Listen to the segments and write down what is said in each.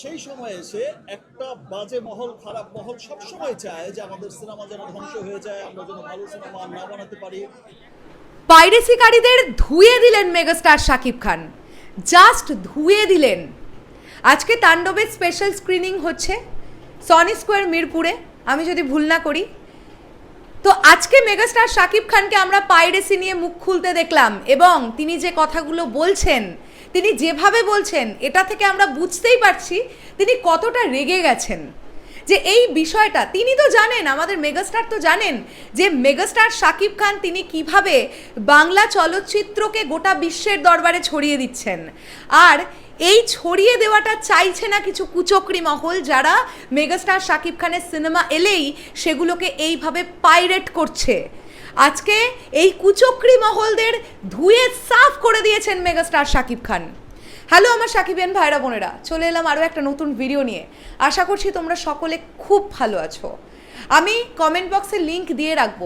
সেই সময় এসে একটা বাজে মহল, খারাপ মহল সবসময় চায় যে আমাদের সিনেমা যেন ধ্বংস হয়ে যায়, আমরা যেন ভালো সিনেমা না বানাতে পারি। পাইরেসিকারীদের ধুয়ে দিলেন মেগাস্টার শাকিব খান। জাস্ট ধুয়ে দিলেন। আজকে তাণ্ডবের স্পেশাল স্ক্রিনিং হচ্ছে সনি স্কোয়ার মিরপুরে। আমি যদি ভুল না করি। তো আজকে মেগাস্টার শাকিব খানকে আমরা পাইরেসি নিয়ে মুখ খুলতে দেখলাম এবং তিনি যে কথাগুলো বলছেন তিনি যেভাবে বলছেন, এটা থেকে আমরা বুঝতেই পারছি তিনি কতটা রেগে গেছেন। যে এই বিষয়টা, তিনি তো জানেন, আমাদের মেগাস্টার তো জানেন, যে মেগাস্টার শাকিব খান তিনি কীভাবে বাংলা চলচ্চিত্রকে গোটা বিশ্বের দরবারে ছড়িয়ে দিচ্ছেন। আর এই ছড়িয়ে দেওয়াটা চাইছে না কিছু কুচকরি মহল যারা মেগাস্টার শাকিব খানের সিনেমা এলেই সেগুলোকে এইভাবে পাইরেট করছে। আজকে এই কুচক্রি মহলদের ধুয়ে সাফ করে দিয়েছেন মেগাস্টার শাকিব খান। হ্যালো আমার সাকিবেন ভাইরা বোনেরা, চলে এলাম আরও একটা নতুন ভিডিও নিয়ে। আশা করছি তোমরা সকলে খুব ভালো আছো। আমি কমেন্ট বক্সে লিংক দিয়ে রাখব।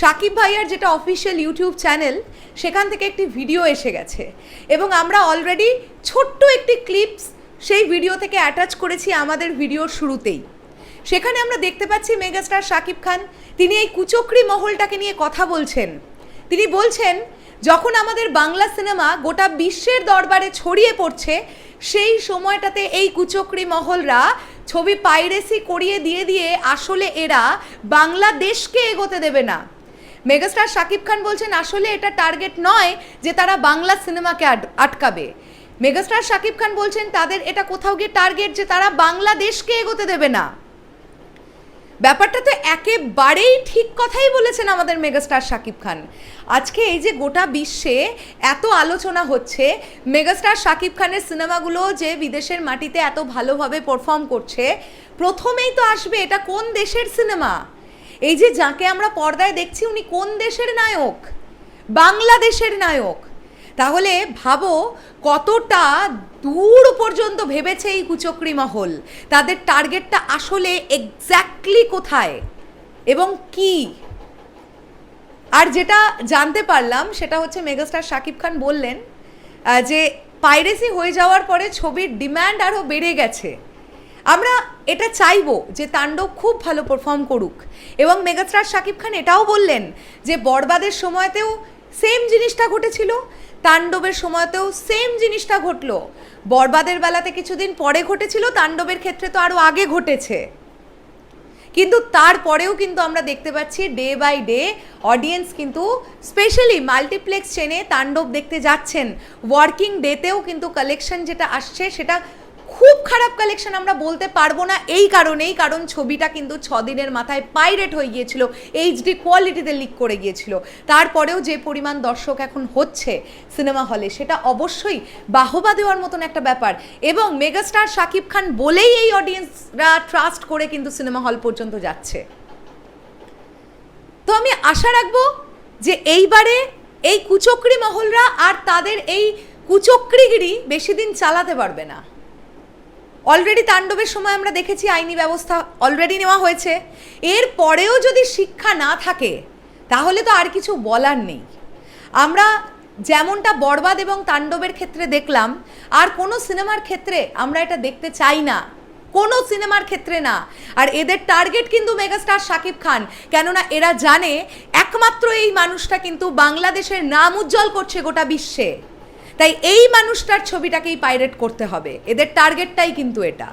সাকিব ভাইয়ার যেটা অফিসিয়াল ইউটিউব চ্যানেল সেখান থেকে একটি ভিডিও এসে গেছে। এবং আমরা অলরেডি ছোট্ট একটি ক্লিপস সেই ভিডিও থেকে অ্যাটাচ করেছি আমাদের ভিডিওর শুরুতেই। সেখানে আমরা দেখতে পাচ্ছি মেগাস্টার শাকিব খান তিনি এই কুচক্রি মহলটাকে নিয়ে কথা বলছেন। তিনি বলছেন, যখন আমাদের বাংলা সিনেমা গোটা বিশ্বের দরবারে ছড়িয়ে পড়ছে, সেই সময়টাতে এই কুচক্রি মহলরা ছবি পাইরেসি করিয়ে দিয়ে দিয়ে আসলে এরা বাংলাদেশকে এগোতে দেবে না। মেগাস্টার শাকিব খান বলছেন, আসলে এটা টার্গেট নয় যে তারা বাংলা সিনেমাকে আট- আটকাবে। মেগাস্টার শাকিব খান বলছেন, তাদের এটা কোথাও গিয়ে টার্গেট যে তারা বাংলাদেশকে এগোতে দেবে না। ব্যাপারটা তো একেবারেই ঠিক কথাই বলেছেন আমাদের মেগাস্টার শাকিব খান। আজকে এই যে গোটা বিশ্বে এত আলোচনা হচ্ছে, মেগাস্টার শাকিব খানের সিনেমাগুলো যে বিদেশের মাটিতে এত ভালোভাবে পারফর্ম করছে, প্রথমেই তো আসবে এটা কোন দেশের সিনেমা? এই যে যাকে আমরা পর্দায় দেখছি উনি কোন দেশের নায়ক? বাংলাদেশের নায়ক। তাহলে ভাবো কতটা দূর পর্যন্ত ভেবেছে এই কুচক্রি মহল। তাদের টার্গেটটা আসলে এক্স্যাক্টলি কোথায় এবং কি? আর যেটা জানতে পারলাম, সেটা হচ্ছে মেগাস্টার শাকিব খান বললেন যে পাইরেসি হয়ে যাওয়ার পরে ছবির ডিম্যান্ড আরও বেড়ে গেছে। আমরা এটা চাইব যে তাণ্ডব খুব ভালো পারফর্ম করুক। এবং মেগাস্টার শাকিব খান এটাও বললেন যে বরবাদের সময়তেও সেম জিনিসটা ঘটেছিল তাণ্ডবের সময়তেও সেম জিনিসটা ঘটলো। বরবাদের বেলাতে কিছুদিন পরে ঘটেছিল, তাণ্ডবের ক্ষেত্রে তো আরও আগে ঘটেছে। কিন্তু তারপরেও কিন্তু আমরা দেখতে পাচ্ছি ডে বাই ডে অডিয়েন্স কিন্তু স্পেশালি মাল্টিপ্লেক্স চেনে তাণ্ডব দেখতে যাচ্ছেন। ওয়ার্কিং ডেতেও কিন্তু কালেকশন যেটা আসছে, সেটা খুব খারাপ কালেকশন আমরা বলতে পারব না এই কারণেই, কারণ ছবিটা কিন্তু ছ দিনের মাথায় পাইরেট হয়ে গিয়েছিল এইচডি কোয়ালিটিতে লিক করে গিয়েছিল। তারপরেও যে পরিমাণ দর্শক এখন হচ্ছে সিনেমা হলে সেটা অবশ্যই বাহবা দেওয়ার মতন একটা ব্যাপার। এবং মেগাস্টার শাকিব খান বলেই এই অডিয়েন্সরা ট্রাস্ট করে কিন্তু সিনেমা হল পর্যন্ত যাচ্ছে। তো আমি আশা রাখব যে এইবারে এই কুচক্রি মহলরা আর তাদের এই কুচক্রিগিরি বেশি দিন চালাতে পারবে না। অলরেডি তাণ্ডবের সময় আমরা দেখেছি আইনি ব্যবস্থা অলরেডি নেওয়া হয়েছে। এর পরেও যদি শিক্ষা না থাকে, তাহলে তো আর কিছু বলার নেই। আমরা যেমনটা বরবাদ এবং তাণ্ডবের ক্ষেত্রে দেখলাম, আর কোনো সিনেমার ক্ষেত্রে আমরা এটা দেখতে চাই না। কোনো সিনেমার ক্ষেত্রে না। আর এদের টার্গেট কিন্তু মেগাস্টার শাকিব খান, কেননা এরা জানে একমাত্র এই মানুষটা কিন্তু বাংলাদেশের নাম উজ্জ্বল করছে গোটা বিশ্বে। তাই এই মানুষটার ছবিটাকেই পাইরেট করতে হবে। এদের টার্গেটটাই কিন্তু এটা।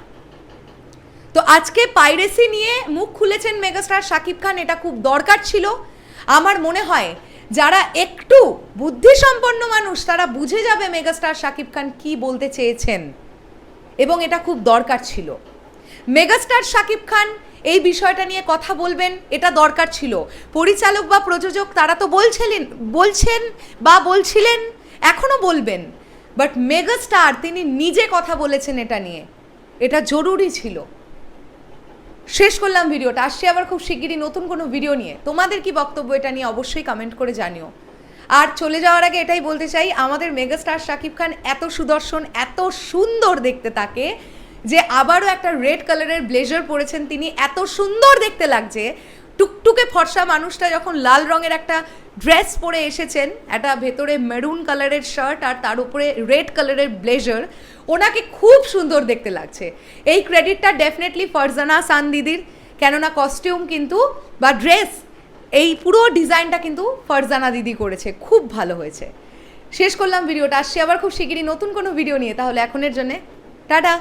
তো আজকে পাইরেসি নিয়ে মুখ খুলেছেন মেগাস্টার শাকিব খান, এটা খুব দরকার ছিল। আমার মনে হয় যারা একটু বুদ্ধিসম্পন্ন মানুষ, তারা বুঝে যাবে মেগাস্টার শাকিব খান কি বলতে চেয়েছেন। এবং এটা খুব দরকার ছিল। মেগাস্টার শাকিব খান এই বিষয়টা নিয়ে কথা বলবেন, এটা দরকার ছিল। পরিচালক বা প্রযোজক তারা তো বলছিলেন, বলছেন বা বলছিলেন এখনও বলবেন বাট মেগাস্টার তিনি নিজে কথা বলেছেন এটা নিয়ে। এটা জরুরি ছিল। শেষ করলাম ভিডিওটা। আসছি আবার খুব শিগগিরই নতুন কোনো ভিডিও নিয়ে। তোমাদের কি বক্তব্য এটা নিয়ে অবশ্যই কমেন্ট করে জানিও। আর চলে যাওয়ার আগে এটাই বলতে চাই, আমাদের মেগাস্টার শাকিব খান এত সুদর্শন, এত সুন্দর দেখতে তাকে, যে আবারও একটা রেড কালারের ব্লেজার পরেছেন তিনি। এত সুন্দর দেখতে লাগছে। টুকটুকে ফর্সা মানুষটা যখন লাল রঙের একটা ড্রেস পরে এসেছেন, একটা ভেতরে মেরুন কালারের শার্ট আর তার উপরে রেড কালারের ব্লেজার, ওনাকে খুব সুন্দর দেখতে লাগছে। এই ক্রেডিটটা ডেফিনেটলি ফারজানা সান দিদির, কেননা কস্টিউম কিন্তু, বা ড্রেস, এই পুরো ডিজাইনটা কিন্তু ফারজানা দিদি করেছে, খুব ভালো হয়েছে। শেষ করলাম ভিডিওটা, আসছি আবার খুব শিগগিরই নতুন কোনো ভিডিও নিয়ে, তাহলে এখনের জন্যে, টাটা।